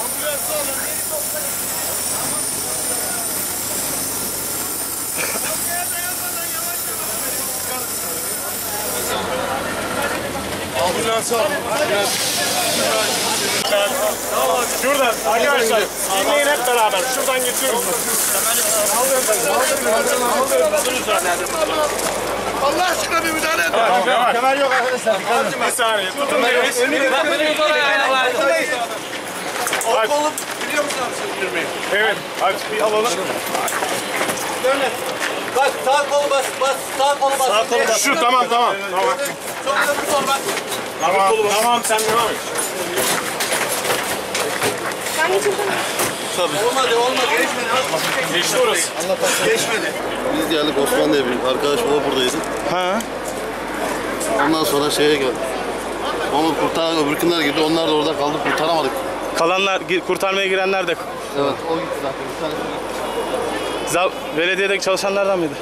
Ambulans alın. Ambulans al. Şuradan arkadaşlar dinleyin hep beraber. Şuradan geçiyoruz. Allah aşkına bir müdahale et. Kemer yok arkadaşlar. Bir saniye. Tutun. Önü görüyoruz. O kolu biliyor musun abi sen yürümeyi? Evet. Aç bir alalım. Bak sağ kolu bas, bas, sağ kolu bas. Sağ kolu Şu tamam tamam. Tamam. Sonra öbür kol bas. Tamam. Tamam sen devam et. Olmadı, olmadı. Geçmedi. Geçti orası. Geçmedi. Biz geldik Osman diye bir arkadaş o buradaydı. Ha. Ondan sonra şeye geldik. Onu kurtar, öbürkünler girdi. Onlar da orada kaldı. Kurtaramadık. Kalanlar, kurtarmaya girenler de Evet. O gitti zaten. Bir tanesi Zav belediyedeki çalışanlardan mıydı?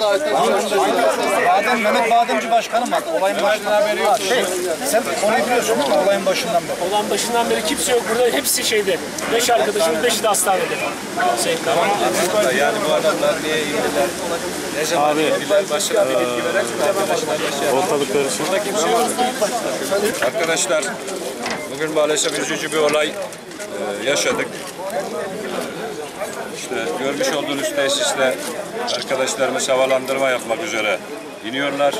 Badem, Mehmet Bademci Başkanım var. Olayın başından haberi yok. Şey, sen konuyu biliyorsun değil mi? Olayın başından beri. Olan başından beri kimse yok burada. Hepsi şeyde. Beş arkadaşımız, beşi de hastanede. Şey, tamam. Yani bu adamlar niye indiler? Ne zaman indiler? Başına bir bilgi veren Ortalık karışık. Burada kimse yok. Arkadaşlar, bugün maalesef üzücü bir olay e, yaşadık. İşte görmüş olduğunuz tesiste arkadaşlarımız havalandırma yapmak üzere iniyorlar.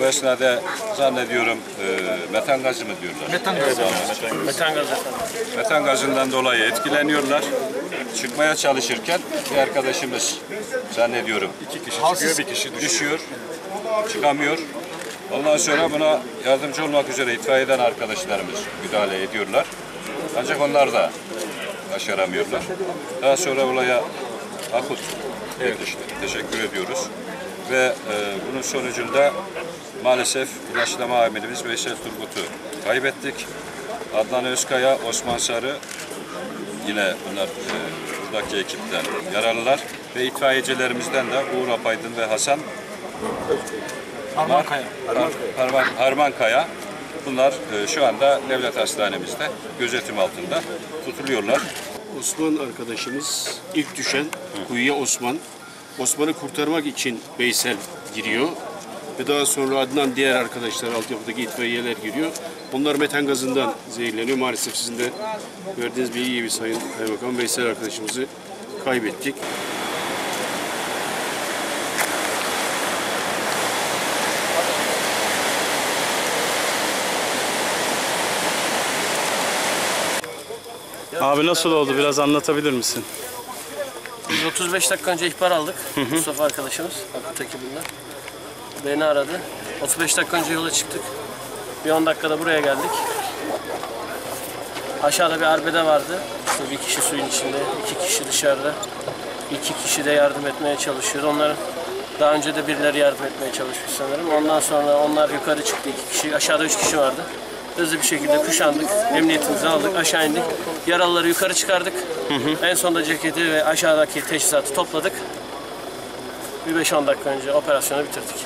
Bu esnada zannediyorum e, metan gazı mı diyorlar? Metan gazı. Metan gazı. Metan gazından dolayı etkileniyorlar. Çıkmaya çalışırken bir arkadaşımız zannediyorum iki kişi çıkıyor, bir kişi düşüyor. Çıkamıyor. Ondan sonra buna yardımcı olmak üzere itfaiyeden arkadaşlarımız müdahale ediyorlar. Ancak onlar da başaramıyorlar. Daha sonra olaya akut yetişti. Teşekkür ediyoruz. Ve e, bunun sonucunda maalesef ilaçlama amirimiz Veysel Turgut'u kaybettik. Adnan Özkaya, Osman Sarı yine bunlar e, buradaki ekipten yaralılar ve itfaiyecilerimizden de Uğur Apaydın ve Hasan Harman Kaya. Harman Kaya. Bunlar e, şu anda devlet hastanemizde gözetim altında tutuluyorlar. Osman arkadaşımız ilk düşen kuyuya Osman. Osman'ı kurtarmak için Veysel giriyor. Ve daha sonra Adnan diğer arkadaşlar altyapıdaki itfaiyeler giriyor. Onlar metan gazından zehirleniyor. Maalesef sizin de verdiğiniz bilgi gibi Sayın Kaymakam Veysel arkadaşımızı kaybettik. Abi nasıl oldu? Biraz anlatabilir misin? Biz 35 dakika önce ihbar aldık. Mustafa arkadaşımız, akut ekibinden. Beni aradı. 35 dakika önce yola çıktık. Bir 10 dakikada buraya geldik. Aşağıda bir arbede vardı. İşte bir kişi suyun içinde, iki kişi dışarıda. İki kişi de yardım etmeye çalışıyordu. Onların daha önce de birileri yardım etmeye çalışmış sanırım. Ondan sonra onlar yukarı çıktı iki kişi. Aşağıda üç kişi vardı. Hızlı bir şekilde kuşandık. Emniyetimizi aldık. Aşağı indik. Yaralıları yukarı çıkardık. En sonunda ceketi ve aşağıdaki teçhizatı topladık. Bir 5-10 dakika önce operasyonu bitirdik.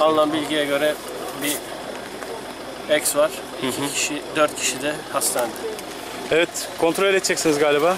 Alınan bilgiye göre bir ex var. İki kişi, dört kişi de hastanede. Evet, kontrol edeceksiniz galiba.